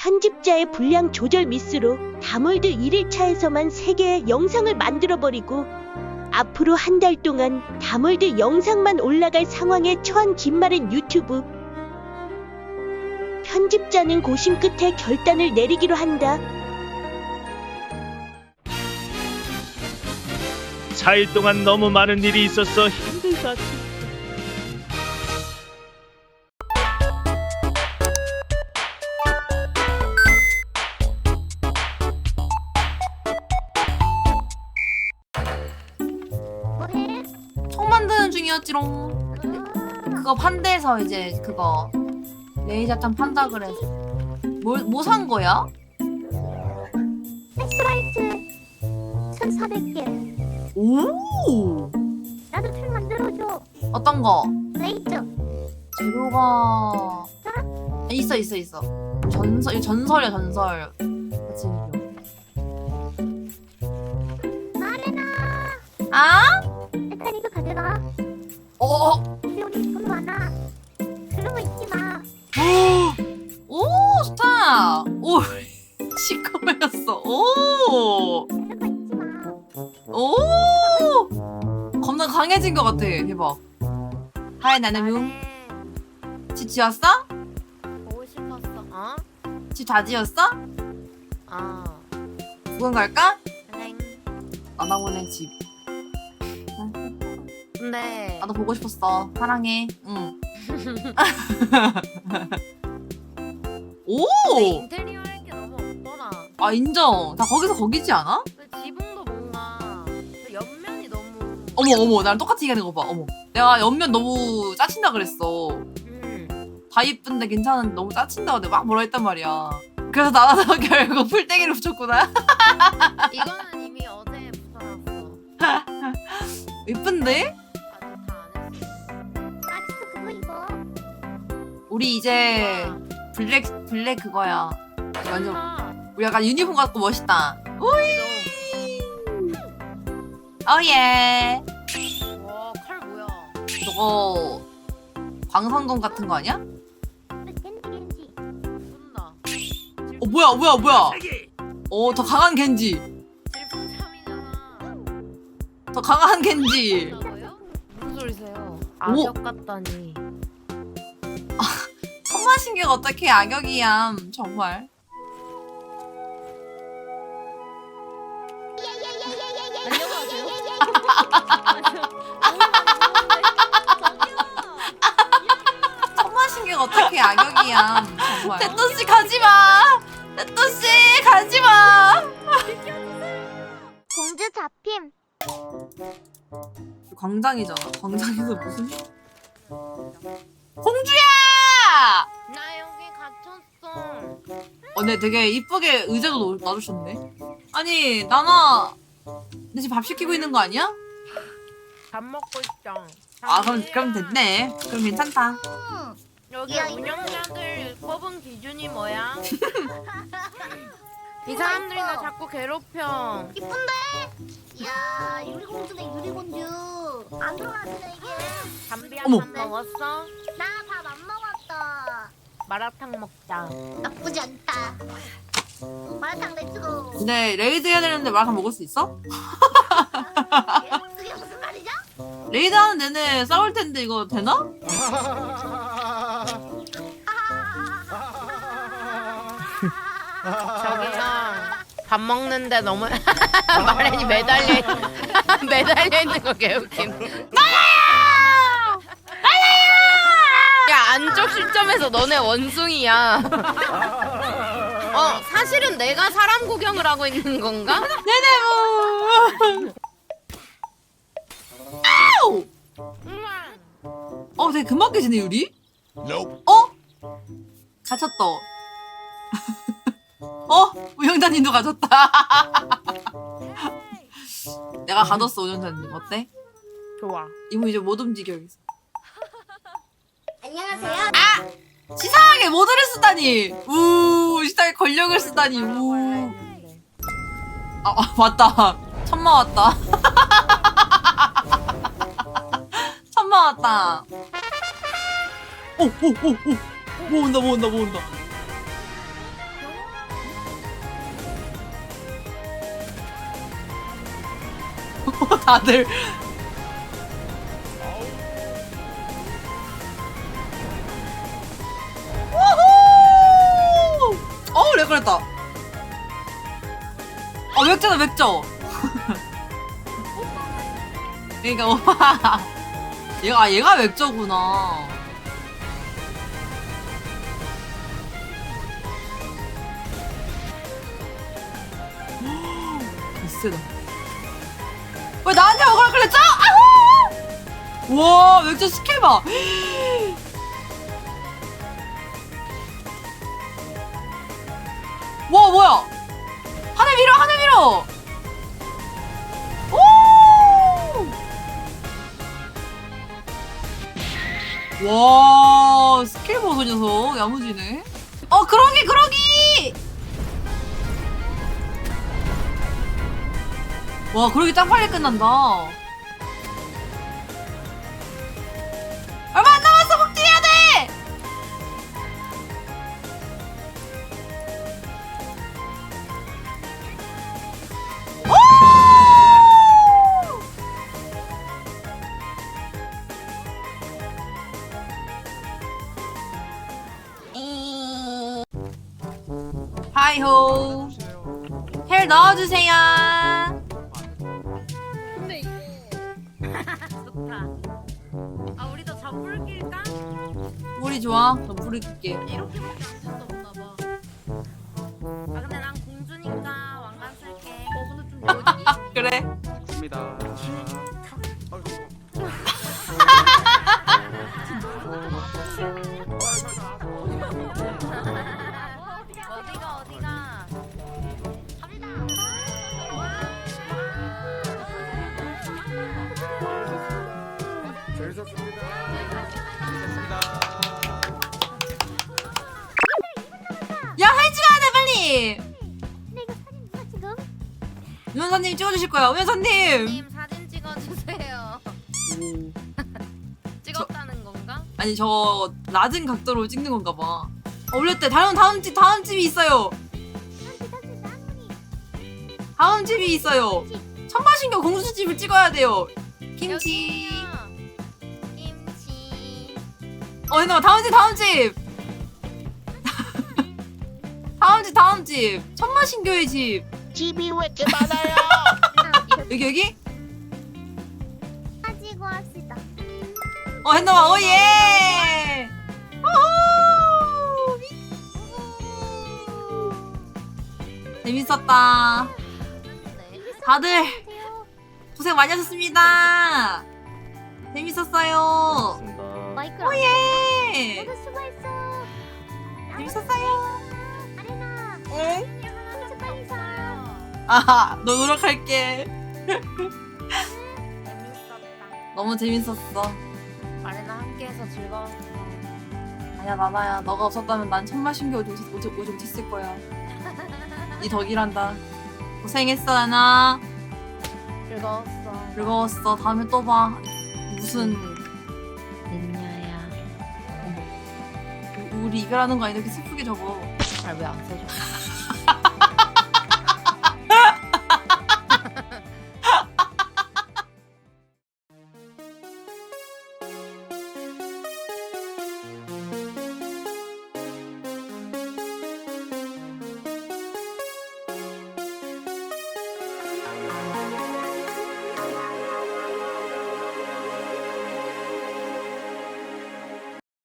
편집자의 분량 조절 미스로 다몰드 1일차에서만 3개의 영상을 만들어버리고 앞으로 한 달 동안 다몰드 영상만 올라갈 상황에 처한 김말은 유튜브 편집자는 고심 끝에 결단을 내리기로 한다. 4일 동안 너무 많은 일이 있어서 힘들다. 뭐해? 총 만드는 중이었지롱. 그거 판대에서 이제 그거 레이저탄 판다 그래서 뭘뭐 산 거야? 엑스라이트 1400개 오 나도 툴 만들어줘 어떤 거? 레이저 재료가 있어 있어 있어 전설 이거 전설이야 전설 마레나 아? 일단 이거 가져라 어? 여기 돈 많아 그런 거 잊지 마 오 좋다 오 시커매였어 오 그런 거 잊지 마 오! 겁나 강해진 것 같아. 대박. 하이 나는 용. 집 지었어? 보고 싶었어. 어? 집 다 지었어? 아. 구경 갈까? 땡. 나나 보네 집. 근데 나도 보고 싶었어. 사랑해. 응. 오! 근데 인테리어 할 게 너무 없더라. 아 인정. 다 거기서 거기지 않아? 그 지붕도 뭔가 그 옆면이 너무 어머 어머 나랑 똑같이 얘기하는 거 봐. 어머. 내가 옆면 너무 짜친다 그랬어. 음. 다 이쁜데 괜찮은데 너무 짜친다고 내가 막 뭐라 했단 말이야. 그래서 나나서 결국 풀떼기를 붙였구나. 이거는 이미 어제 붙여놨어. 이쁜데? 우리 이제 블랙 블랙 그거야. 완전 우리 약간 유니폼 갖고 멋있다. 오이. 어예. 와 칼 뭐야? 저거 광선검 같은 거 아니야? 어 뭐야 뭐야 뭐야. 어 더 강한 겐지. 질풍참이잖아. 더 강한 겐지. 뭐요? 무슨 소리세요? 오. 악역 같다니. 손마신 게 어떻게 악역이야 정말. 게 어떻게 악역이야 정말. 대토 씨 가지 마. 대토 씨 가지 마. 공주 잡힘 광장이잖아. 광장에서 무슨 공주야! 네, 되게 이쁘게 의자도 놓- 놔주셨네. 아니, 나나 내 지금 밥 시키고 있는 거 아니야? 밥 먹고 있죠. 아, 그럼 그럼 됐네. 그럼 괜찮다. 여기 야, 운영자들 뽑은 기준이 뭐야? 이 사람들이 나 자꾸 괴롭혀. 이쁜데? 이야 유리공주네 유리공주 안 들어가지네 이게 담비 어머. 한번 먹었어? 나밥안 먹었어 마라탕 먹자. 나쁘지 않다 마라탕 렛츠고 근데 레이드 해야 되는데 마라탕 먹을 수 있어? 그게 무슨 말이죠? 레이드 하는 내내 싸울 텐데 이거 되나? 저기서 밥 먹는데 너무 마렌이 매달려 있- 매달려 있는 거 개웃긴. 나야야! 야 안쪽 시점에서 너네 원숭이야. 어 사실은 내가 사람 구경을 하고 있는 건가? 네네 뭐. 아우! 어, 되게 금방 깨지네 유리. 어? 갇혔다. 어? 우영자님도 가졌다. 내가 가뒀어 우영자님 어때? 좋아. 이모 이제 못 움직여 여기서. 안녕하세요. 아! 지상하게 모드를 쓰다니! 우, 지상하게 권력을 쓰다니, 우. 아, 아 맞다. 천마 왔다. 천마 왔다. 오, 오, 오, 오. 뭐 온다, 뭐 온다, 뭐 온다. 다들 걸렸다. 어 맥주다 맥주 그러니까 오빠. 얘가 얘가 맥주구나. 세다. 왜 나한테 억울할 그랬죠? 아후! 와 맥주 스킬 봐 와 뭐야? 하늘 밀어 하늘 밀어! 오! 와 스킬 보소 녀석 야무지네. 어 그러기 그러기 와 그러기 짱 빨리 끝난다 하이호 헬 넣어주세요 근데 이거 좋다. 아 우리도 잠불 낄까? 우리 좋아 저 불을 낄게 이렇게밖에 안 보나 봐. 아 근데 난 공주니까 왕관 쓸게. 어 근데 좀 여기 그래 우연사님 찍어주실 거야 우연사님 님 사진 찍어주세요. 찍었다는 건가? 아니 저 낮은 각도로 찍는 건가 봐 어, 올렸대 다음 다음 집 다음 집이 있어요 다음 집이 있어요 천마신교 공주집을 찍어야 돼요 김치. 김치. 어 잠깐만 다음 집 다음 집 다음 집 다음 집 천마신교의 집 집이 왜 이렇게 많아요? 여기 여기 가지고 합시다. 어 핸드만 오예! 재밌었다 네. 다들. 고생 많이 하셨습니다 재밌었어요 마이크 오예 모두 수고했어. 재밌었어요 아레나. 응? 아하 너 노력할게 재밌었다. 너무 재밌었어 아레나 함께해서 즐거웠어. 아니야 나나야 너가 없었다면 난 천마 신경 오지, 오지, 오지 못했을 거야 네 덕이란다 고생했어 나나 즐거웠어. 즐거웠어 다음에 또 봐 무슨 린냐야. 우- 우리 이별하는 거 아니 이렇게 슬프게 적어 잘왜안 써줘?